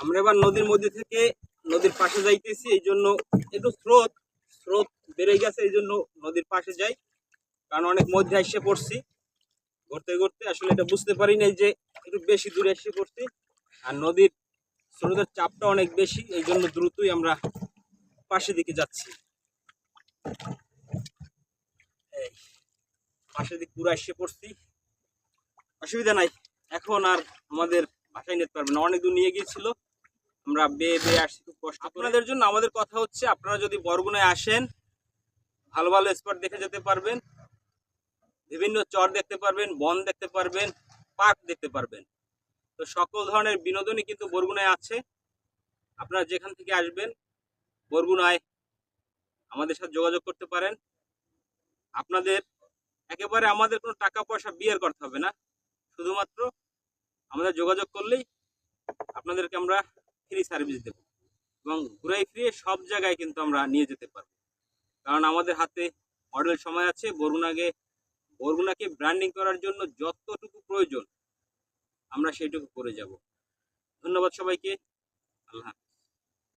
আমরা এবার নদীর মধ্যে থেকে নদীর পাশে যাইতেছি, এই জন্য একটু স্রোত স্রোত বেড়ে গেছে, এই জন্য নদীর পাশে যাই, কারণ অনেক মধ্যে এসে পড়ছি। ঘুরতে ঘুরতে আসলে এটা বুঝতে পারি নাই যে একটু বেশি দূরে এসে পড়ছি, আর নদীর স্রোতের চাপটা অনেক বেশি, এই জন্য দ্রুতই আমরা পাশের দিকে যাচ্ছি। এই, পাশের দিক পুরো এসে পড়ছি। অসুবিধা নাই, এখন আর আমাদের বাসায় নিতে পারবে না, অনেক দূর নিয়ে গিয়েছিল। আমরা বেয়ে বেয়ে আসছি, খুব কষ্ট আপনাদের জন্য আমাদের কথা হচ্ছে, আপনারা যদি বরগুনায় আসেন, ভালো ভালো স্পট দেখে যেতে পারবেন। বিভিন্ন চর দেখতে পারবেন, বন দেখতে পারবেন পার্ক দেখতে পারবেন। তো সকল ধরনের বিনোদনই কিন্তু বরগুনায় আছে। আপনারা যেখান থেকে আসবেন, বরগুনায় আমাদের সাথে যোগাযোগ করতে পারেন। আপনাদের একেবারে আমাদের কোনো টাকা পয়সা বিয়ার করতে হবে না। শুধুমাত্র আমাদের যোগাযোগ করলেই আপনাদেরকে আমরা ফ্রি সার্ভিস দেব। এবং ঘুরাই ফিরিয়ে সব জায়গায় কিন্তু আমরা নিয়ে যেতে পারব। কারণ আমাদের হাতে মডেল সময় আছে, বরগুনাকে বরগুনাকে ব্র্যান্ডিং করার জন্য যতটুকু প্রয়োজন, আমরা সেইটুকু করে যাব। ধন্যবাদ সবাইকে। আল্লাহ।